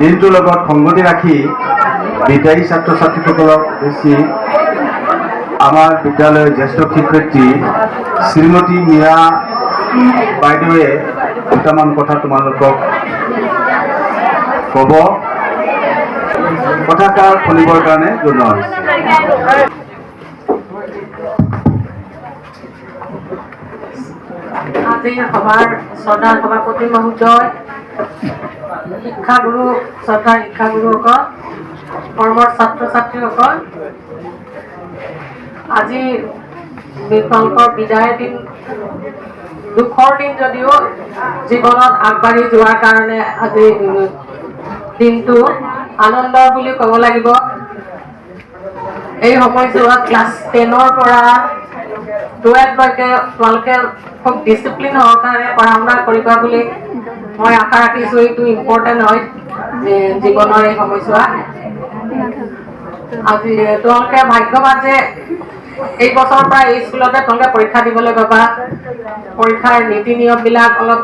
দিনটোৰ লগত সংগতি ৰাখি বিদ্যায়ী ছাত্ৰ ছাত্ৰীসকলক বেছি আমাৰ বিদ্যালয়ৰ জ্যেষ্ঠ শিক্ষয়িত্ৰী শ্ৰীমতী মীৰা বাইদেৱে দুটামান কথা তোমালোকক ক'ব। কথাষাৰ শুনিবৰ কাৰণে জনোৱা হৈছে। আজিৰ সভাৰ সভাপতি মহোদয় শিক্ষাগুৰু শ্ৰদ্ধাৰ শিক্ষাগুৰুসকল কৰ্মৰ ছাত্ৰ ছাত্ৰীসকল আজি বিকল্পৰ বিদায় দিন দুখৰ দিন যদিও জীৱনত আগবাঢ়ি যোৱাৰ কাৰণে আজি দিনটো আনন্দৰ বুলি ক'ব লাগিব। এই সময়ছোৱাত ক্লাছ টেনৰ পৰা টুৱেলভলৈকে তোমালোকে খুব ডিচিপ্লিন সহকাৰে পঢ়া শুনা কৰিবা বুলি মই আশা ৰাখিছোঁ এইটো ইম্পৰ্টেণ্ট হয়, যে জীৱনৰ এই সময়ছোৱা। আজি তোমালোকে ভাগ্যৱান যে এই বছৰৰ পৰা এই স্কুলতে তোমালোকে পৰীক্ষা দিবলৈ পাবা। পৰীক্ষাৰ নীতি নিয়মবিলাক অলপ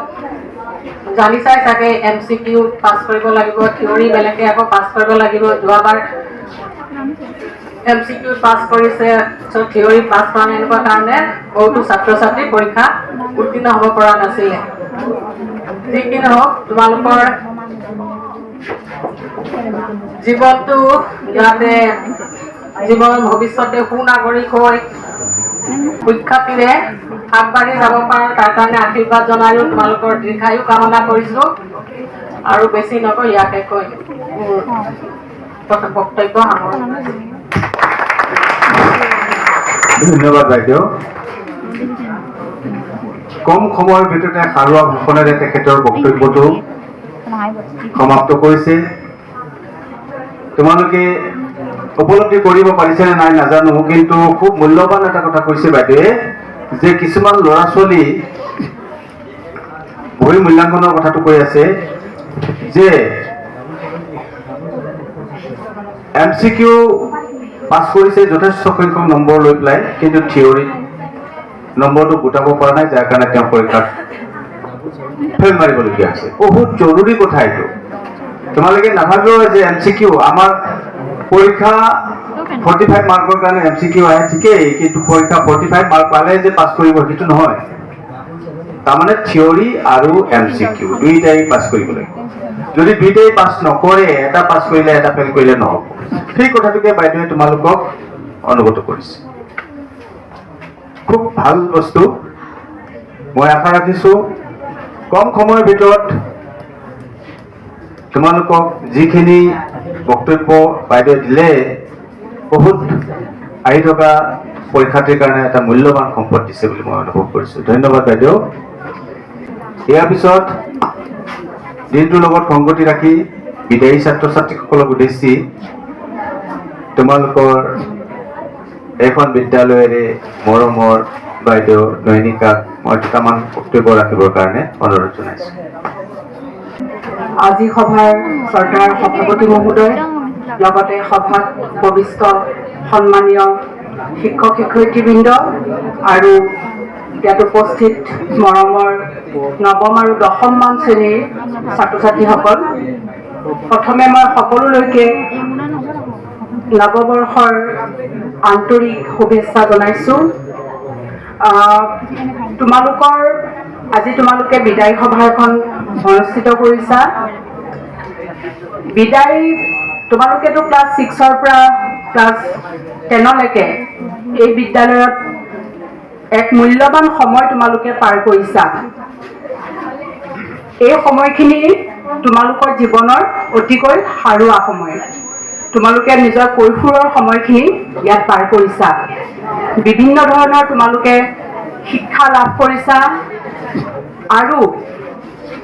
জানি চাই চাগে এম চি কিউ পাছ কৰিব লাগিব, থিয়ৰী বেলেগে আকৌ পাছ কৰিব লাগিব। যোৱাবাৰ এম চি কিউ পাছ কৰিছে চ' থিয়ৰী পাছ কৰা নাই এনেকুৱা কাৰণে বহুতো ছাত্ৰ ছাত্ৰী পৰীক্ষা উত্তীৰ্ণ হ'ব পৰা নাছিলে। যি কি নহওক তোমালোকৰ জীৱনটো যাতে জীৱনৰ ভৱিষ্যতে সুনাগৰিক হৈ সুখ্যাতিৰে আগবাঢ়ি যাব পাৰে, তাৰ কাৰণে আশীৰ্বাদ জনায়ো তোমালোকৰ দীৰ্ঘায়ু কামনা কৰিছোঁ আৰু বেছি নকয় ইয়াকে কৈ মোৰ বক্তব্য সামৰণি ধন্যবাদ বাইদেউ। কম সময়ৰ ভিতৰতে সাৰুৱা ভাষণেৰে তেখেতৰ বক্তব্যটো সমাপ্ত কৰিছে। তোমালোকে উপলব্ধি কৰিব পাৰিছে নে নাই নাজানো, কিন্তু খুব মূল্যৱান এটা কথা কৈছে বাইদেৱে, যে কিছুমান ল'ৰা ছোৱালী বহি মূল্যাংকনৰ কথাটো কৈ আছে, যে এম চি কিউ পাছ কৰিছে, যথেষ্ট সংখ্যক নম্বৰ লৈ পেলাই, কিন্তু থিয়ৰীত নম্বৰটো গোটাব পৰা নাই, যাৰ কাৰণে তেওঁ পৰীক্ষাত ফেইল মাৰিবলগীয়া হৈছে। বহুত জৰুৰী কথা এইটো। তোমালোকে নাভাবিব যে এম চি কিউ আমাৰ পৰীক্ষা ফৰ্টি ফাইভ মাৰ্কৰ কাৰণে এম চি কিউ আহে ঠিকেই, কিন্তু পৰীক্ষা ফৰ্টি ফাইভ মাৰ্ক পালে যে পাছ কৰিব, সেইটো নহয়। তাৰমানে থিয়ৰী আৰু এম চি কিউ দুইটাই পাছ কৰিব লাগিব যদি দুইটাই পাছ নকৰে, এটা পাছ কৰিলে, এটা ফেইল কৰিলে নহ'ব। সেই কথাটোকে বাইদেৱে তোমালোকক অনুগত কৰিছে। খুব ভালো বস্তু। মই আশা ৰাখিছোঁ, কম সময়ৰ ভিতৰত তোমালোকক যিখিনি বক্তব্য বাইদেৱে দিলে, বহুত আহি থকা পৰীক্ষাৰ্থীৰ কাৰণে এটা মূল্যৱান সম্পদ দিছে বুলি মই অনুভৱ কৰিছোঁ। ধন্যবাদ বাইদেউ। ইয়াৰ পিছত দিনটোৰ লগত সংগতি ৰাখি বিদায়ী ছাত্ৰ ছাত্ৰীসকলক উদ্দেশ্যি তোমালোকৰ এইখন বিদ্যালয়ৰে মৰমৰ বাইদেউ নয়নিকাক মই দুটামান বক্তব্য ৰাখিবৰ কাৰণে অনুৰোধ জনাইছোঁ। আজি সভাৰ শ্ৰদ্ধাৰ সভাপতি মহোদয় লগতে সভাত উপবিষ্ট সন্মানীয় শিক্ষক শিক্ষয়িত্ৰীবৃন্দ আৰু ইয়াত উপস্থিত মৰমৰ নৱম আৰু দশমমান শ্ৰেণীৰ ছাত্ৰ ছাত্ৰীসকল প্ৰথমে মই সকলোলৈকে নৱবৰ্ষৰ আন্তৰিক শুভেচ্ছা জনাইছোঁ। তোমালোকৰ আজি তোমালোকে বিদায় সভা এখন অনুষ্ঠিত কৰিছা। বিদায় তোমালোকেতো ক্লাছ ছিক্সৰ পৰা ক্লাছ টেনলৈকে এই বিদ্যালয়ত এক মূল্যৱান সময় তোমালোকে পাৰ কৰিছা। এই সময়খিনি তোমালোকৰ জীৱনৰ অতিকৈ সাৰুৱা সময়। তোমালোকে নিজৰ কৈশোৰৰ সময়খিনি ইয়াত পাৰ কৰিছা। বিভিন্ন ধৰণৰ তোমালোকে শিক্ষা লাভ কৰিছা। আৰু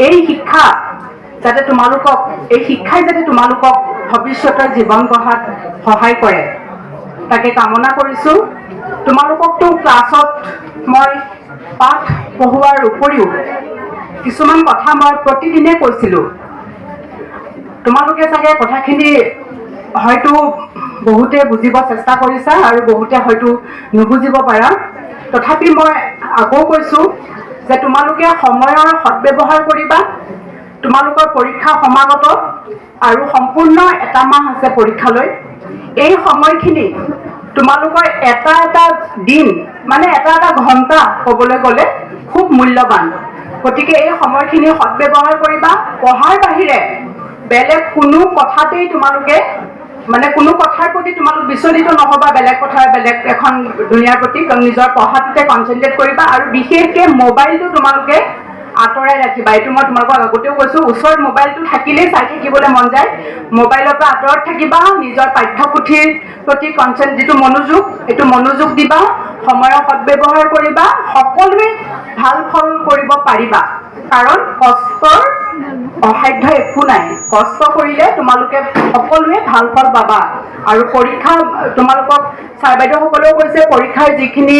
এই শিক্ষা যাতে তোমালোকক এই শিক্ষাই যাতে তোমালোকক ভৱিষ্যতৰ জীৱন গঢ়াত সহায় কৰে। তাকে কামনা কৰিছোঁ। তোমালোককতো ক্লাছত মই পাঠ পঢ়োৱাৰ উপৰিও কিছুমান কথা মই প্ৰতিদিনে কৈছিলোঁ। তোমালোকে চাগে কথাখিনি হয়তো বহুতে বুজিব চেষ্টা কৰিছা আৰু বহুতে হয়তো নুবুজিব পাৰা। তথাপি মই আকৌ কৈছোঁ যে তোমালোকে সময়ৰ সদব্যৱহাৰ কৰিবা তোমালোকৰ পৰীক্ষা সমাগত আৰু সম্পূৰ্ণ এটা মাহ আছে পৰীক্ষালৈ। এই সময়খিনি তোমালোকৰ এটা এটা দিন মানে এটা এটা ঘণ্টা ক'বলৈ গ'লে খুব মূল্যৱান। গতিকে এই সময়খিনি সদব্যৱহাৰ কৰিবা। পঢ়াৰ বাহিৰে বেলেগ কোনো কথাতেই তোমালোকে মানে কোনো কথাৰ প্ৰতি তোমালোক বিচলিত নহবা বেলেগ কথাৰ বেলেগ এখন দুনীয়াৰ প্ৰতি নিজৰ পঢ়াটোতে কনচেনট্ৰেট কৰিবা আৰু বিশেষকে মোবাইলটো তোমালোকে আঁতৰাই ৰাখিবা। এইটো মই তোমালোকক আগতেও কৈছো ওচৰত মোবাইলটো থাকিলেই চাই থাকিবলৈ মন যায়। মোবাইলৰ পৰা আঁতৰত থাকিবা নিজৰ পাঠ্যপুথিৰ প্ৰতি কনচেন যিটো মনোযোগ এইটো মনোযোগ দিবা সময়ৰ সদব্যৱহাৰ কৰিবা সকলোৱে ভাল ফল কৰিব পাৰিবা। কাৰণ কষ্টৰ অসাধ্য একো নাই। কষ্ট কৰিলে তোমালোকে সকলোৱে ভাল ফল পাবা। আৰু পৰীক্ষা তোমালোকক ছাৰ বাইদেউসকলেও কৈছে পৰীক্ষাৰ যিখিনি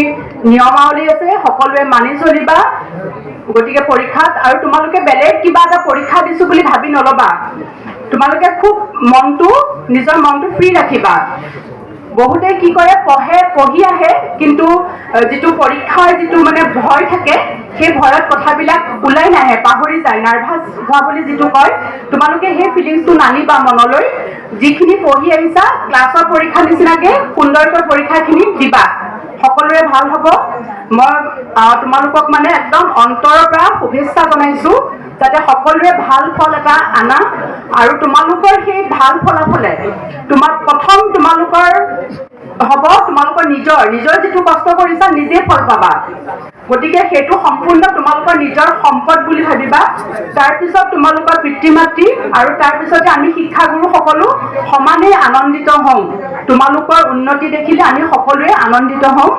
নিয়মাৱলী আছে সকলোৱে মানি চলিবা। গতিকে পৰীক্ষাত আৰু তোমালোকে বেলেগ কিবা এটা পৰীক্ষা দিছো বুলি ভাবি নলবা। তোমালোকে খুব মনটো নিজৰ মনটো ফ্ৰী ৰাখিবা। বহুতে কি কৰে পঢ়ে পঢ়ি আহে কিন্তু যিটো পৰীক্ষাৰ যিটো মানে ভয় থাকে সেই ভয়ত কথাবিলাক ওলাই নাহে পাহৰি যায় নাৰ্ভাছ হোৱা বুলি যিটো কয় তোমালোকে সেই ফিলিংছটো নানিবা মনলৈ। যিখিনি পঢ়ি আহিছা ক্লাছৰ পৰীক্ষা নিচিনাকে সুন্দৰকৈ পৰীক্ষাখিনি দিবা। সকলোৰে ভাল হ'ব। মই তোমালোকক মানে একদম অন্তৰৰ পৰা শুভেচ্ছা জনাইছো যাতে সকলোৰে ভাল ফল এটা আনা। আৰু তোমালোকৰ সেই ভাল ফলাফলে তোমাক প্ৰথম তোমালোকৰ হ'ব তোমালোকৰ নিজৰ নিজৰ যিটো কষ্ট কৰিছা নিজে ফল পাবা। গতিকে সেইটো সম্পূৰ্ণ তোমালোকৰ নিজৰ সম্পদ বুলি ভাবিবা। তাৰপিছত তোমালোকৰ পিতৃ মাতৃ আৰু তাৰপিছতে আমি শিক্ষাগুৰু সকলো সমানেই আনন্দিত হওঁ। তোমালোকৰ উন্নতি দেখিলে আমি সকলোৱে আনন্দিত হওঁ।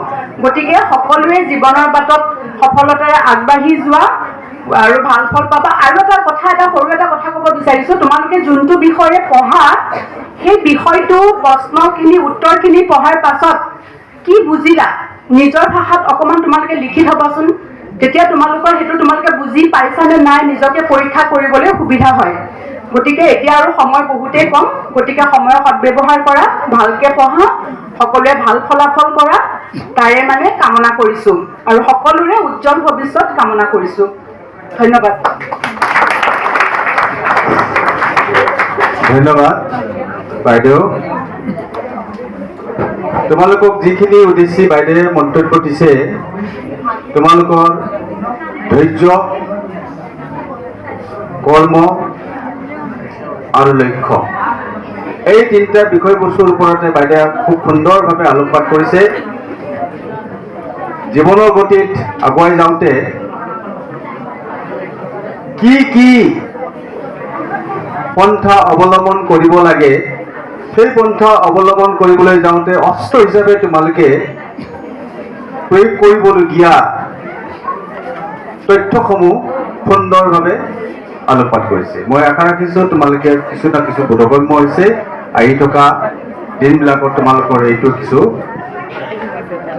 গতিকে সকলোৱে জীৱনৰ বাটত সফলতাৰে আগবাঢ়ি যোৱা। আৰু ভাল ফল পাবা। আৰু এটা কথা এটা সৰু এটা কথা ক'ব বিচাৰিছো। তোমালোকে যোনটো বিষয়ে পঢ়া সেই বিষয়টো প্ৰশ্নখিনি উত্তৰখিনি পঢ়াৰ পাছত কি বুজিলা? নিজৰ ভাষাত অকণমান তোমালোকে লিখি থবাচোন। তেতিয়া তোমালোকৰ সেইটো তোমালোকে বুজি পাইছা নে নাই নিজকে পৰীক্ষা কৰিবলৈ সুবিধা হয়। গতিকে এতিয়া আৰু সময় বহুতেই কম। গতিকে সময়ৰ সদব্যৱহাৰ কৰা ভালকে পঢ়া সকলোৱে ভাল ফলাফল কৰা তাৰে মানে কামনা কৰিছো। আৰু সকলোৰে উজ্জ্বল ভৱিষ্যত কামনা কৰিছো। ধন্যবাদ। ধন্যবাদ, বাইদেউ। তোমালোকক যিখিনি উদ্দেশ্যি বাইদেৱে মন্তব্য দিছে, তোমালোকৰ ধৈৰ্য, কৰ্ম আৰু লক্ষ্য। এই তিনিটা বিষয়বস্তুৰ ওপৰতে বাইদেৱে খুব সুন্দৰভাৱে আলোকপাত কৰিছে। জীৱনৰ গতিত আগুৱাই যাওঁতে কি কি? পন্থা অৱলম্বন কৰিব লাগে। সেই পন্থা অৱলম্বন কৰিবলৈ যাওঁতে অস্ত্ৰ হিচাপে তোমালোকে প্ৰয়োগ কৰিবলগীয়া তথ্যসমূহ সুন্দৰভাৱে আলোকপাত কৰিছে। মই আশা ৰাখিছোঁ তোমালোকে কিছু না কিছু বোধগম্য হৈছে। আহি থকা দিনবিলাকত তোমালোকৰ এইটো কিছু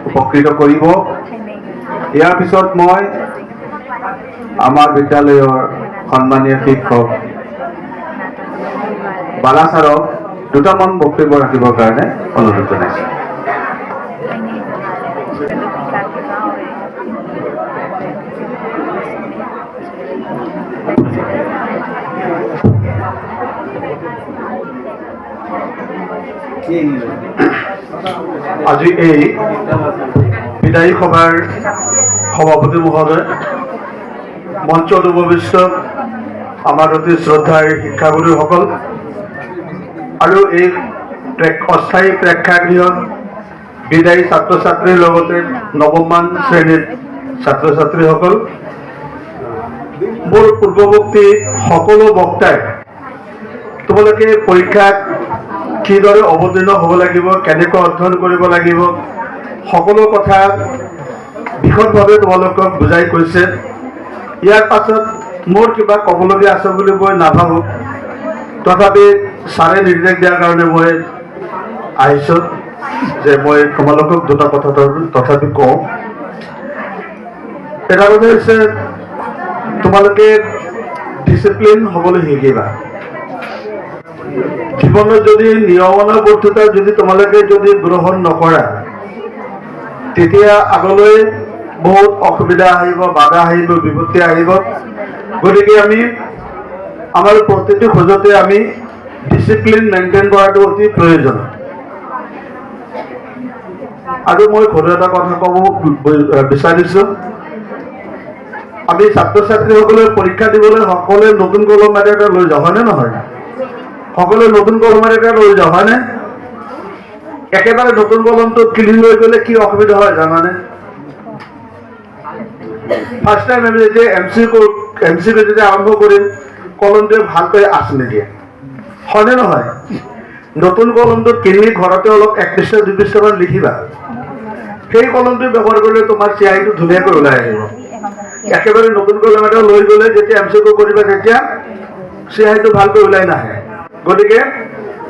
উপকৃত কৰিব। ইয়াৰ পিছত মই আমাৰ বিদ্যালয়ৰ সন্মানীয় শিক্ষক বালাচাৰক দুটামান বক্তব্য ৰাখিবৰ কাৰণে অনুৰোধ জনাইছোঁ। আজি এই বিদায়ী সভাৰ সভাপতি মহোদয় মঞ্চত উপবিষ্ট আমাৰ অতি শ্ৰদ্ধাৰ শিক্ষাগুৰুসকল আৰু এই অস্থায়ী প্ৰেক্ষাগৃহত বিদায়ী ছাত্ৰ ছাত্ৰীৰ লগতে নৱমমান শ্ৰেণীৰ ছাত্ৰ ছাত্ৰীসকল মোৰ পূৰ্বৱৰ্তী সকলো বক্তাই তোমালোকে পৰীক্ষাত কিদৰে অৱতীৰ্ণ হ'ব লাগিব, কেনেকৈ অধ্যয়ন কৰিব লাগিব, সকলো কথা বিশদভাৱে তোমালোকক বুজাই কৈছে। ইয়াৰ পাছত মোৰ কিবা ক'বলগীয়া আছে বুলি মই নাভাবোঁ। তথাপি ছাৰে নিৰ্দেশ দিয়াৰ কাৰণে মই আহিছোঁ যে মই তোমালোকক দুটা কথা তথাপি- কওঁ। এটা কথা হৈছে, তোমালোকে ডিচিপ্লিন হ'বলৈ শিকিবা জীৱনত যদি নিয়মানুবৰ্তিতা যদি তোমালোকে যদি গ্ৰহণ নকৰা, তেতিয়া আগলৈ বহুত অসুবিধা আহিব, বাধা আহিব, বিপত্তি আহিব। গতিকে আমি আমাৰ প্ৰতিটো খোজতে আমি ডিচিপ্লিন মেইনটেইন কৰাটো অতি প্ৰয়োজন। আৰু মই ঘৰুৱা এটা কথা ক'ব বিচাৰিছোঁ। আমি ছাত্ৰ ছাত্ৰীসকলে পৰীক্ষা দিবলৈ সকলোৱে নতুন কলম এটা লৈ যাওঁ হয়নে নহয়? সকলোৱে নতুন কলম এটা লৈ যাওঁ হয়নে একেবাৰে নতুন কলমটো কিনি লৈ গ'লে কি অসুবিধা হয়, জানানে? ফাৰ্ষ্ট টাইম আমি যেতিয়া এম চি এম চি যেতিয়া আৰম্ভ কৰিম কলমটোৱে ভালকৈ আঁচ নিদিয়ে। হয়নে নহয়? নতুন কলমটো কিনি ঘৰতে অলপ এক পৃষ্ঠা, দুই পৃষ্ঠামান লিখিবা। সেই কলমটো ব্যৱহাৰ কৰিলে তোমাৰ চিয়াহীটো ধুনীয়াকৈ ওলাই আহিব। একেবাৰে নতুন কলম এটা লৈ গ'লে যেতিয়া এম চি কৰিবা তেতিয়া চিয়াহীটো ভালকৈ ওলাই নাহে। গতিকে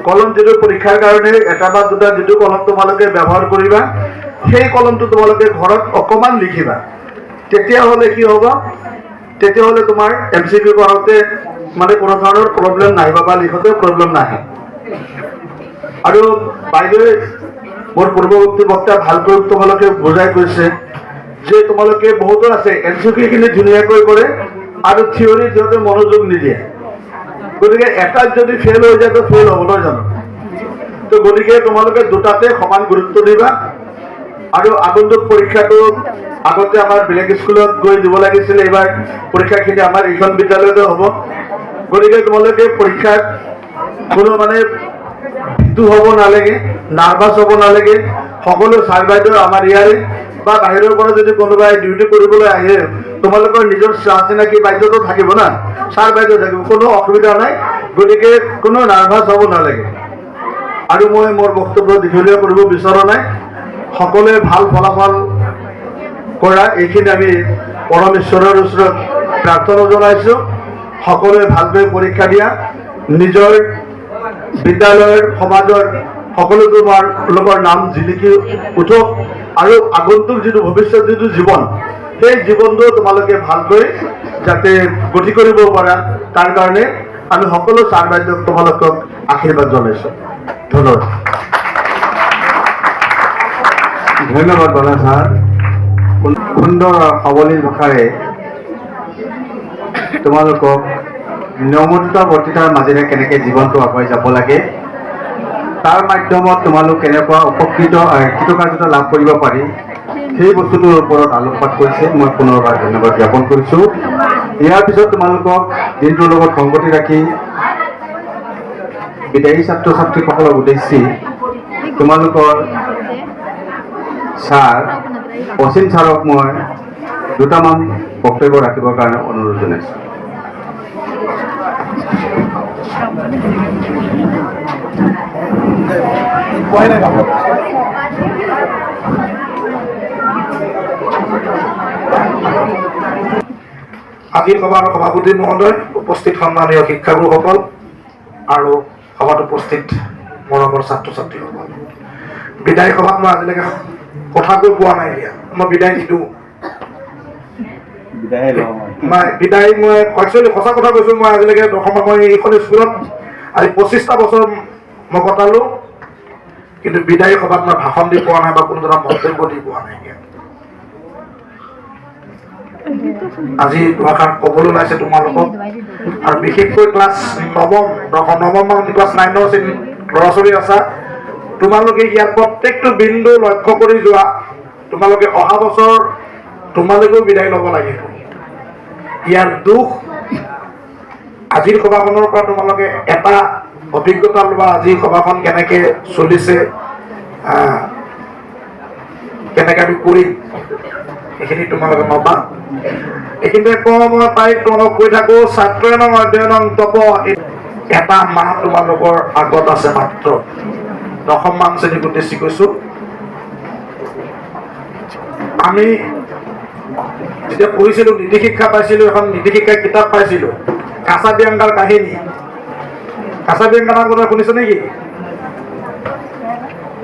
কলম যিটো পৰীক্ষাৰ কাৰণে, এটা বা দুটা যিটো কলম তোমালোকে ব্যৱহাৰ কৰিবা, সেই কলমটো তোমালোকে ঘৰত অকণমান লিখিবা। তেতিয়াহ'লে কি হ'ব? তেতিয়াহ'লে তোমাৰ এম চি কিউ কৰোঁতে মানে কোনো ধৰণৰ প্ৰব্লেম নাহিব বা লিখোঁতেও প্ৰব্লেম নাহে। আৰু বাইদেৱে মোৰ পূৰ্বৱৰ্তী বক্তা ভালকৈ তোমালোকে বুজাই কৈছে যে তোমালোকে বহুতো আছে এম চি কিউখিনি ধুনীয়াকৈ কৰে আৰু থিয়ৰী সিহঁতে মনোযোগ নিদিয়ে। গতিকে এটাত যদি ফেইল হৈ যায়, তো ফেইল হ'ব নহয় জানো? তো গতিকে তোমালোকে দুটাতে সমান গুৰুত্ব দিবা আৰু আগন্তুক পৰীক্ষাটো আগতে আমাৰ বেলেগ স্কুলত গৈ দিব লাগিছিলে, এইবাৰ পৰীক্ষাখিনি আমাৰ এইখন বিদ্যালয়তে হ'ব। গতিকে তোমালোকে পৰীক্ষাত কোনো মানে ভীতু হ'ব নালাগে, নাৰ্ভাছ হ'ব নালাগে। সকলো ছাৰ বাইদেউ আমাৰ ইয়াৰে বা বাহিৰৰ পৰা যদি কোনোবাই ডিউটি কৰিবলৈ আহে, তোমালোকৰ নিজৰ চিনাকি বাইদেউতো থাকিব না, ছাৰ বাইদেউ থাকিব, কোনো অসুবিধা নাই। গতিকে কোনো নাৰ্ভাছ হ'ব নালাগে। আৰু মই মোৰ বক্তব্য দীঘলীয়া কৰিব বিচৰা নাই। সকলোৱে ভালো ফলাফল কৰা এইখিনি আমি পৰমেশ্বৰৰ ওচৰত প্ৰাৰ্থনা জনাইছোঁ। সকলোৱে ভালকৈ পৰীক্ষা দিয়া। নিজৰ বিদ্যালয়ৰ সমাজৰ সকলো তোমাৰ লোকৰ নাম জিলিকি উঠক আৰু আগন্তুক যিটো ভৱিষ্যত, যিটো জীৱন, সেই জীৱনটো তোমালোকে ভালকৈ যাতে গতি কৰিব পাৰা। তাৰ কাৰণে আমি সকলো ছাৰ বাইদেউক তোমালোকক আশীৰ্বাদ জনাইছোঁ। ধন্যবাদ। ধন্যবাদ বালা ছাৰ। সুন্দৰ সাৱলীল ভাষাৰে তোমালোকক নিয়মতা বৰ্তিতাৰ মাজেৰে কেনেকৈ জীৱনটো আগুৱাই যাব লাগে, তাৰ মাধ্যমত তোমালোক কেনেকুৱা উপকৃত কৃতকাৰ্যতা লাভ কৰিব পাৰি, সেই বস্তুটোৰ ওপৰত আলোকপাত কৰিছে। মই পুনৰবাৰ ধন্যবাদ জ্ঞাপন কৰিছোঁ। ইয়াৰ পিছত তোমালোকক দিনটোৰ লগত সংগতি ৰাখি বিদায়ী ছাত্ৰ ছাত্ৰীসকলক উদ্দেশ্যি তোমালোকৰ ছাৰ অসীম ছাৰক মই দুটামান বক্তব্য ৰাখিবৰ কাৰণে অনুৰোধ জনাইছোঁ। আজিৰ সভাৰ সভাপতি মহোদয় উপস্থিত সন্মানীয় শিক্ষাগুৰুসকল আৰু সভাত উপস্থিত মৰমৰ ছাত্ৰ ছাত্ৰীসকল বিদায় সভাত মই আজিলৈকে কথা কৈ পোৱা নাই দিয়া মই বিদায় নিদিওঁ মই বিদায় মই একচুৱেলি সঁচা কথা কৈছোঁ মই আজিলৈকে দশমা মই এইখন স্কুলত আজি পঁচিছটা বছৰ মই কটালোঁ। কিন্তু বিদায় সভাত মই ভাষণ দি পোৱা নাই বা কোনো ধৰণৰ মন্তব্য দি পোৱা নাই দিয়া আজি দুআষাৰ ক'বলৈ ওলাইছে তোমালোকক। আৰু বিশেষকৈ ক্লাছ নৱম দশম নৱম ক্লাছ নাইনৰ শ্ৰেণীৰ ল'ৰা ছোৱালী আছা তোমালোকে ইয়াত প্ৰত্যেকটো বিন্দু লক্ষ্য কৰি যোৱা। তোমালোকে অহা বছৰ তোমালোকেও বিদায় ল'ব লাগিব ইয়াৰ দুখ আজিৰ সভাখনৰ পৰা তোমালোকে এটা অভিজ্ঞতা লোৱা আজিৰ সভাখন কেনেকে চলিছে কেনেকে আমি কৰিম এইখিনি তোমালোকে নবা। এইখিনিতে কওঁ মই প্ৰায় তোমালোকক কৈ থাকো ছাত্ৰয়নম অধ্যয়নম তপ। এটা মাহ তোমালোকৰ আগত আছে মাত্ৰ। দশম মান শ্ৰেণীক উদ্দেশ্যি কৈছো আমি যেতিয়া পঢ়িছিলো, নীতি শিক্ষা পাইছিলো, এখন নীতি শিক্ষা কিতাপ পাইছিলো কাছাবিয়াংগাৰ কাহিনী। কাছাবিয়াংগাৰ নাম কোনোবাই শুনিছে নেকি?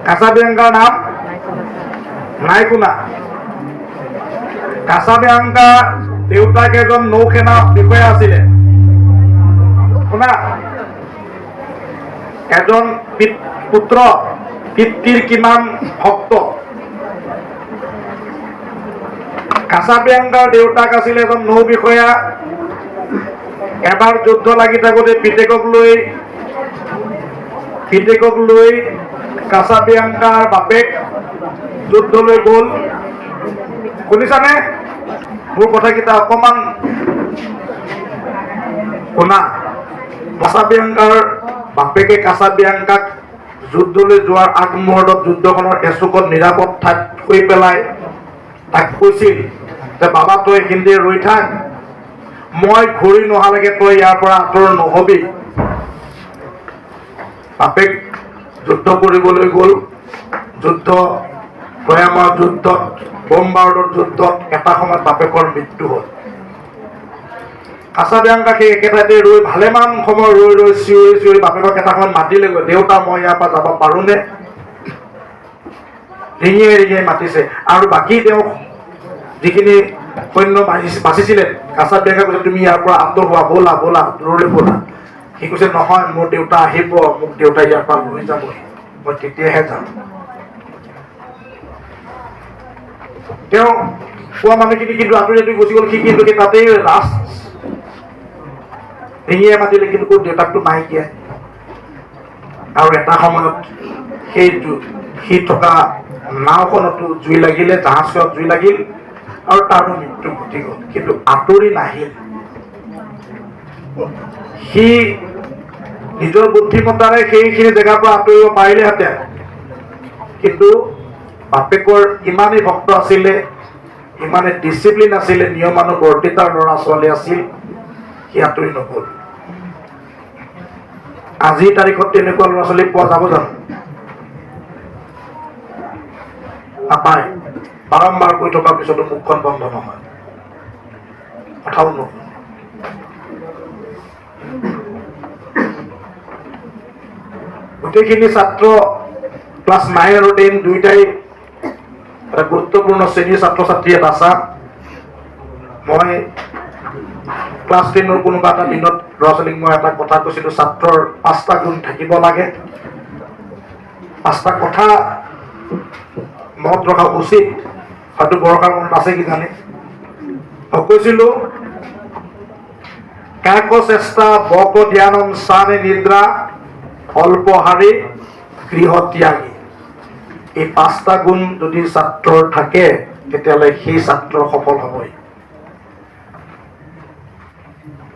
কাছাবিয়াংগাৰ নাম নাই শুনা কাছাবিয়াংকা দেউতাক এজন নৌসেনা বিষয়া আছিলে। শুনা, এজন পিত- পুত্ৰ পিতৃৰ কিমান ভক্ত। কাছাবিয়াংকাৰ দেউতাক আছিলে এজন নৌ বিষয়া এবাৰ যুদ্ধ লাগি থাকোতে পিতেকক লৈ পিতেকক লৈ কাছাবিয়াংকাৰ বাপেক যুদ্ধলৈ গ'ল। শুনিছানে? মোৰ কথাকেইটা অকণমান শুনা। কাছাবিয়াংকাৰ বাপেকে কাছাবিয়াংকাক যুদ্ধলৈ যোৱাৰ আগমুহূৰ্তত যুদ্ধখনৰ এচুকত নিৰাপদ ঠাইত থৈ পেলাই তাক কৈছিল যে, বাবা, তই এইখিনিতে ৰৈ থাক। মই ঘূৰি নহালৈকে তই ইয়াৰ পৰা আঁতৰ নহবি। বাপেক যুদ্ধ কৰিবলৈ গ'ল। যুদ্ধ ভয়ামহ যুদ্ধত বোম বাৰুদৰ যুদ্ধত এটা সময়ত বাপেকৰ মৃত্যু হ'ল। কাছাবিয়াংকা সেই একেঠাইতে ৰৈ ভালেমান সময় ৰৈ ৰৈ চিঞৰি চিঞৰি বাপেকক এটা সময়ত মাতিলেগৈ দেউতা, মই ইয়াৰ পৰা যাব পাৰোঁনে? ৰিঙিয়াই ৰিঙিয়াই মাতিছে। আৰু বাকী তেওঁ যিখিনি সৈন্য বাচি- বাচিছিলে কাছাবিয়াংকা কৈছে, তুমি ইয়াৰ পৰা আঁতৰ হোৱা, ব'লা ব'লা, দূৰলৈ ব'লা। সি কৈছে, নহয়, মোৰ দেউতা আহিব, মোক দেউতা ইয়াৰ পৰা লৈ যাবহি, মই তেতিয়াহে যাম। তেওঁ কোৱা মানুহখিনি কিন্তু আঁতৰি আঁতৰি গুচি গ'ল, সি কিন্তু তাতেই লাষ্ট ডিঙিয়ে মাতিলে কিন্তু দেউতাকটো নাইকিয়া আৰু এটা সময়ত সেই সি থকা নাওখনতো জুই লাগিলে জাহাজখনত জুই লাগিল, আৰু তাৰো মৃত্যু ঘটি গ'ল। কিন্তু আঁতৰি নাহিল। সি নিজৰ বুদ্ধিমত্তাৰে সেইখিনি জেগাৰ পৰা আঁতৰিব পাৰিলেহেঁতেন। কিন্তু বাপেকৰ ইমানেই ভক্ত আছিলে ইমানে ডিচিপ্লিন আছিলে নিয়মানুবৰ্তিতাৰ ল'ৰা ছোৱালী আছিল। আঁতৰি নগ'ল আজিৰ তাৰিখত তেনেকুৱা ল'ৰা ছোৱালী পোৱা যাব জানো? নাপায় বাৰম্বাৰ কৈ থকাৰ পিছতো মুখখন বন্ধ নহয়। কথাও নহয় গোটেইখিনি ছাত্ৰ, ক্লাছ নাইন আৰু টেন দুয়োটাই এটা গুৰুত্বপূৰ্ণ শ্ৰেণীৰ ছাত্ৰ ছাত্ৰী এটা আছা। মই ক্লাছ টেনৰ কোনোবা এটা দিনত ল'ৰা ছোৱালীক মই এটা কথা কৈছিলোঁ ছাত্ৰৰ পাঁচটা গুণ থাকিব লাগে। পাঁচটা কথা মনত ৰখা উচিত। হয়তো বৰষাৰ মনত আছে কিজানি মই কৈছিলোঁ কাক চেষ্টা বক ধ্যানম চানে নিদ্ৰা অল্পহাৰী গৃহ ত্যাগী। এই পাঁচটা গুণ যদি ছাত্ৰৰ থাকে তেতিয়াহ'লে সেই ছাত্ৰ সফল হ'বই।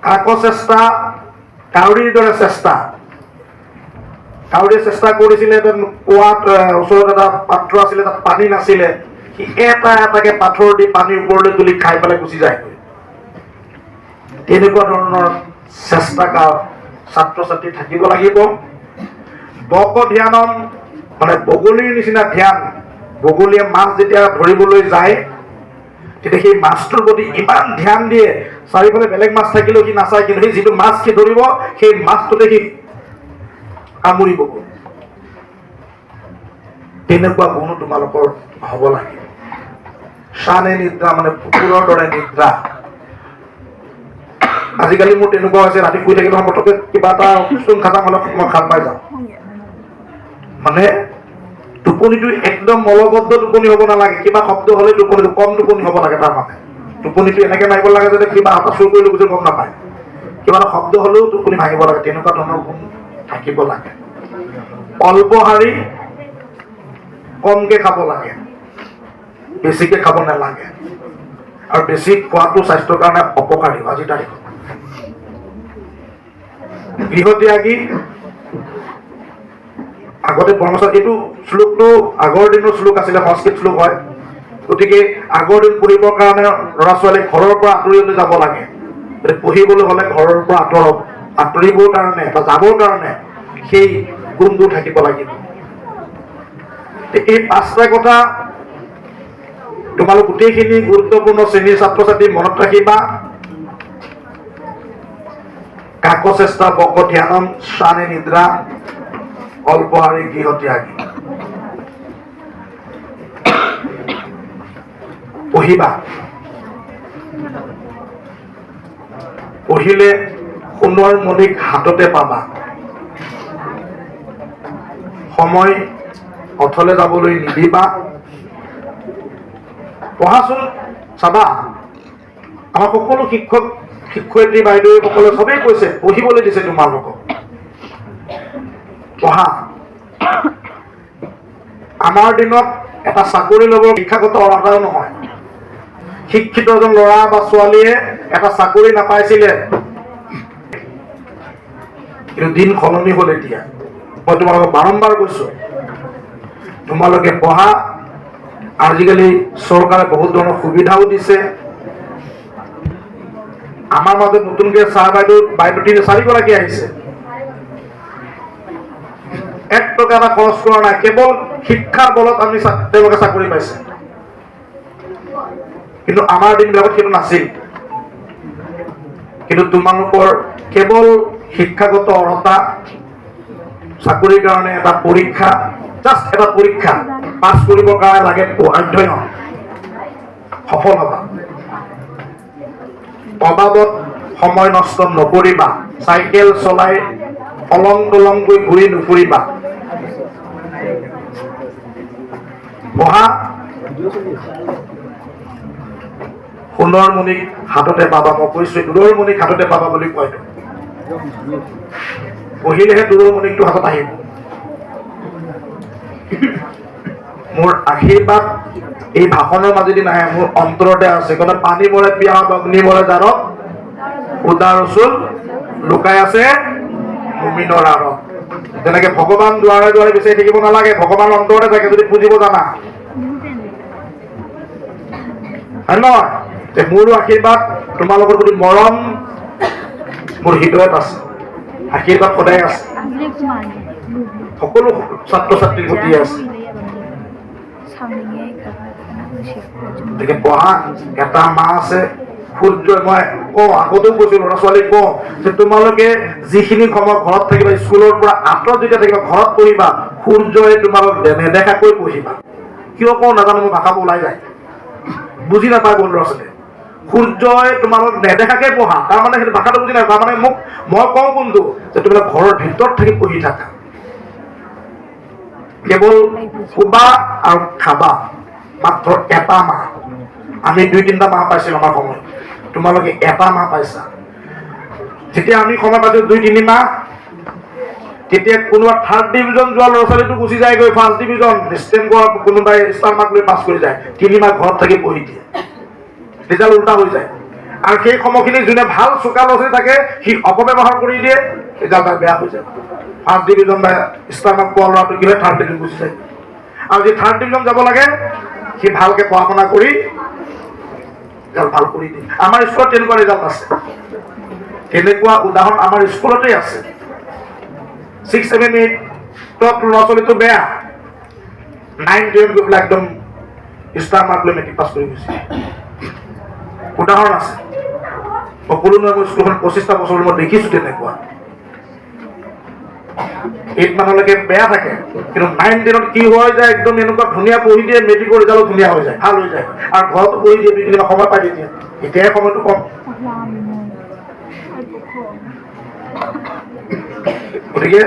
কাক চেষ্টা কাউৰীৰ দৰে চেষ্টা। কাউৰীয়ে চেষ্টা কৰিছিলে কুৱাত ওচৰত এটা পাত্ৰ আছিলে তাত পানী নাছিলে। সি এটা এটাকে পাথৰ দি পানী ওপৰলৈ তুলি খাই পেলাই গুচি যায়গৈ। তেনেকুৱা ধৰণৰ চেষ্টা ছাত্ৰ ছাত্ৰী থাকিব লাগিব। বক ধ্যানম মানে বগলীৰ নিচিনা ধ্যান বগলীয়ে মাছ যেতিয়া ধৰিবলৈ যায় তেতিয়া সেই মাছটোৰ প্ৰতি ইমান ধ্যান দিয়ে, চাৰিওফালে বেলেগ মাছ থাকিলেও সি নাচায়, কিন্তু সেই যিটো মাছ সি ধৰিব, সেই মাছটোতে সি কামুৰিব। তেনেকুৱা গুণো তোমালোকৰ হ'ব লাগে। শানে নিদ্ৰা মানে কুকুৰৰ দৰে নিদ্ৰা। আজিকালি মোৰ তেনেকুৱা হৈছে, ৰাতি শুই থাকিলে পটককে কিবা এটা চোন খাটাং হ'লে মই খাল পাই যাওঁ মানে টোপনিটো একদম মলবদ্ধ টোপনি হ'ব নালাগে, কিবা শব্দ হ'লে টোপনিটো, কম টোপনি হ'ব লাগে তাৰ মানে। টোপনিটো এনেকে মাৰিব লাগে যাতে কিবা এটা চুৰ কৰি লৈ গৈছে গম নাপায়। কিবা এটা শব্দ হ'লেও টোপনি ভাঙিব লাগে, তেনেকুৱা ধৰণৰ গুণ থাকিব লাগে। অল্পহাৰী কমকে খাব লাগে, বেছিকে খাব নালাগে। আৰু বেছি খোৱাটো স্বাস্থ্যৰ কাৰণে অপকাৰী আজিৰ তাৰিখত। গৃহত্যাগী আগতে ব্ৰহ্মচাৰী এইটো শ্লোকটো আগৰ দিনৰ শ্লোক আছিলে, সংস্কৃত শ্লোক হয়। গতিকে আগৰ দিন পঢ়িবৰ কাৰণে ল'ৰা ছোৱালী ঘৰৰ পৰা আঁতৰিলৈ যাব লাগে। পঢ়িবলৈ হ'লে ঘৰৰ পৰা আঁতৰক আঁতৰিবৰ কাৰণে বা যাবৰ কাৰণে সেই গুণবোৰ থাকিব লাগিব। এই পাঁচটা কথা তোমালোক গোটেইখিনি গুৰুত্বপূৰ্ণ শ্ৰেণীৰ ছাত্ৰ ছাত্ৰী মনত ৰাখিবা। কাক চেষ্টা বক ধ্যানম শানে নিদ্ৰা। অল্পহাৰী গৃহত্যাগী। পঢ়িবা। পঢ়িলে সোণৰ মণিক হাততে পাবা। সময় অথলে যাবলৈ নিদিবা। পঢ়াচোন, চাবা। আমাৰ সকলো শিক্ষক, শিক্ষয়িত্ৰী বাইদেউসকলে চবেই কৈছে, পঢ়িবলৈ দিছে তোমালোকক। পঢ়া আমাৰ দিনত এটা চাকৰি ল'বৰ শিক্ষাগত অৰ্হতাও নহয়। শিক্ষিত এজন ল'ৰা বা ছোৱালীয়ে এটা চাকৰি নাপাইছিলে। কিন্তু দিন সলনি হ'ল এতিয়া। মই তোমালোকক বাৰম্বাৰ কৈছো, তোমালোকে পঢ়া। আজিকালি চৰকাৰে বহুত ধৰণৰ সুবিধাও দিছে। আমাৰ মাজত নতুনকৈ চাহ বাইদেউ বাইদেউ তিনি চাৰিগৰাকী আহিছে। এক টকা এটা খৰচ কৰা নাই কেৱল শিক্ষাৰ বলত আমি তেওঁলোকে চাকৰি পাইছে। কিন্তু আমাৰ দিনবিলাকত সেইটো নাছিল। কিন্তু তোমালোকৰ কেৱল শিক্ষাগত অৰ্হতা, চাকৰিৰ কাৰণে এটা পৰীক্ষা জাষ্ট এটা পৰীক্ষা পাছ কৰিবৰ কাৰণে লাগে অধ্যয়ন সফল হ'বা। অবাবত সময় নষ্ট নকৰিবা। চাইকেল চলাই অলং তলংকৈ ঘূৰি নুফুৰিবা। পঢ়া সোণৰ মণিক হাততে পাবা, মই কৈছো দূৰৰ মণিক হাততে পাবা বুলি কয়তো পঢ়িলেহে দূৰৰ মণিকটো হাতত আহিব। মোৰ আশীৰ্বাদ এই ভাষণৰ মাজেদি নাহে, মোৰ অন্তৰতে আছে। কাৰণ পানী মৰে পিয়াহত অগ্নি মৰে জাৰক উদাৰ ৰচুল, লুকাই আছে, মুমিনৰ আঁৰত। তেনেকে ভগৱান দুৱাৰে দুৱাৰে বিচাৰি থাকিব নালাগে, ভগৱান অন্তৰতে থাকে যদি বুজিব জানা। হয় নহয়? মোৰো আশীৰ্বাদ, তোমালোকৰ প্ৰতি মৰম, মোৰ হৃদয়ত আছে। আশীৰ্বাদ সদায় আছে। সকলো ছাত্ৰ ছাত্ৰীৰ প্ৰতি আছে। গতিকে পঢ়া এটা মাহ আছে। সূৰ্য মই কওঁ আগতেও কৈছো ল'ৰা ছোৱালীক কওঁ যে তোমালোকে যিখিনি সময় ঘৰত থাকিবা, স্কুলৰ পৰা আঁতৰত যেতিয়া থাকিবা, ঘৰত পঢ়িবা, সূৰ্যই তোমালোক নেদেখাকৈ পঢ়িবা। কিয় কওঁ নাজানো, মোৰ ভাষাবোৰ ওলাই যায়। বুজি নাপায় বহু ল'ৰা ছোৱালীয়ে সূৰ্যই তোমালোক নেদেখাকে পঢ়া তাৰমানে সেইটো ভাষাটো বুজি নাপায় তাৰমানে মোক, মই কওঁ কোনটো যে তোমালোক ঘৰৰ ভিতৰত থাকি পঢ়ি থাকা। কেৱল শুবা আৰু খাবা, মাত্ৰ এটা মাহ। আমি দুই তিনিটা মাহ পাইছিলোঁ আমাৰ সময়ত। তোমালোকে এটা মাহ পাইছা। যেতিয়া আমি সময় পাইছোঁ, দুই, তিনি মাহ, তেতিয়া কোনোবা থাৰ্ড ডিভিজন যোৱা ল'ৰা ছোৱালীটো গুচি যায়গৈ ফাৰ্ষ্ট ডিভিজন ষ্টেণ্ড কৰা কোনোবাই ষ্টাৰ মাৰ্ক লৈ পাছ কৰি যায়। তিনি ঘৰত থাকি পঢ়ি দিয়ে। ৰিজাল্ট উল্টা হৈ যায়। আৰু সেই সময়খিনি যোনে ভালো চোকা ল'ৰা ছোৱালী থাকে, সি অপব্যৱহাৰ কৰি দিয়ে, ৰিজাল্ট বেয়া হৈ যায়। ফাৰ্ষ্ট ডিভিজন বা ষ্টাৰ মাৰ্ক পোৱা ল'ৰাটো কি হয়? থাৰ্ড ডিভিজন গুচি যায়। আৰু যি থাৰ্ড ডিভিজন যাব লাগে, সি ভালকে পঢ়া শুনা কৰি ৰিজাল্ট ভালো কৰি দিয়ে আমাৰ স্কুলত তেনেকুৱা ৰিজাল্ট আছে। তেনেকুৱা উদাহৰণ আমাৰ স্কুলতে আছে। ছিক্স ছেভেন এইটত ল'ৰা ছোৱালীটো বেয়া। নাইন টেন গৈ পেলাই একদম ষ্টাৰ মাৰ্ক লৈ মেট্ৰিক পাছ কৰি গৈছে। উদাহৰণ আছে। মই ক'লো নহয় মোৰ স্কুলখন পঁচিছটা বছৰ মই দেখিছোঁ তেনেকুৱা। এইট মানলৈকে বেয়া থাকে। কিন্তু নাইন টেনত কি হৈ যায়, একদম এনেকুৱা ধুনীয়া পঢ়ি দিয়ে মেট্ৰিকৰ ৰিজাল্ট ধুনীয়া হৈ যায়, ভালো হৈ যায়। আৰু ঘৰতো পঢ়ি দিয়ে, দুই সময় পাই দিয়ে। এতিয়াহে সময়টো কম। গতিকে,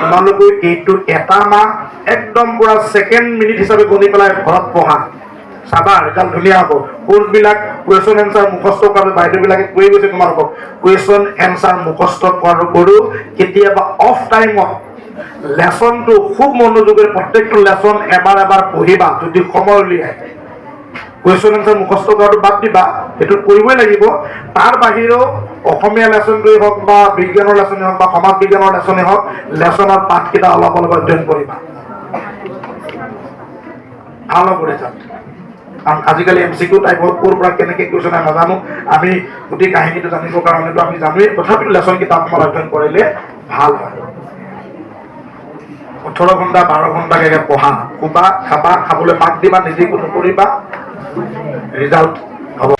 তোমালোকে এইটো এটা মাহ একদম পুৰা ছেকেণ্ড মিনিট হিচাপে গণি পেলাই ঘৰত পঢ়া। চাবা ৰিজাল্ট ধুনীয়া হ'ব। কোৰ্চবিলাক কুৱেশ্যন এনচাৰ মুখস্থ কৰাটো বাইদেউবিলাকে কৈ গৈছে তোমালোকক। কুৱেশ্যন এনচাৰ মুখস্থ কৰাৰ উপৰিও কেতিয়াবা অফ টাইমত লেচনটো খুব মনোযোগেৰে প্ৰত্যেকটো লেচন এবাৰ এবাৰ পঢ়িবা, যদি সময় উলিয়াই। কুৱেশ্যন এনচাৰ মুখস্থ কৰাটো বাদ দিবা সেইটো কৰিবই লাগিব। তাৰ বাহিৰেও অসমীয়া লেচনটোৱেই হওক বা বিজ্ঞানৰ লেচনেই হওক বা সমাজ বিজ্ঞানৰ লেচনেই হওক লেচনৰ পাঠকেইটা অলপ অলপ অধ্যয়ন কৰিবা। ভালো ৰিজাল্ট কাৰণ আজিকালি এম চি কিউ টাইপৰ ক'ৰ পৰা কেনেকৈ কুৱেশ্যন আহে নাজানো। আমি গোটেই কাহিনীটো জানিবৰ কাৰণেতো আমি জানোৱেই। তথাপিতো লেচন কিতাপ আমাৰ অধ্যয়ন কৰিলে ভালো হয়। ওঠৰ ঘণ্টা, বাৰ ঘণ্টাকে পঢ়া। শুবা, খাবা, খাবলৈ মাত দিবা, নিজে কোনো কৰিবা ৰিজাল্ট হ'ব।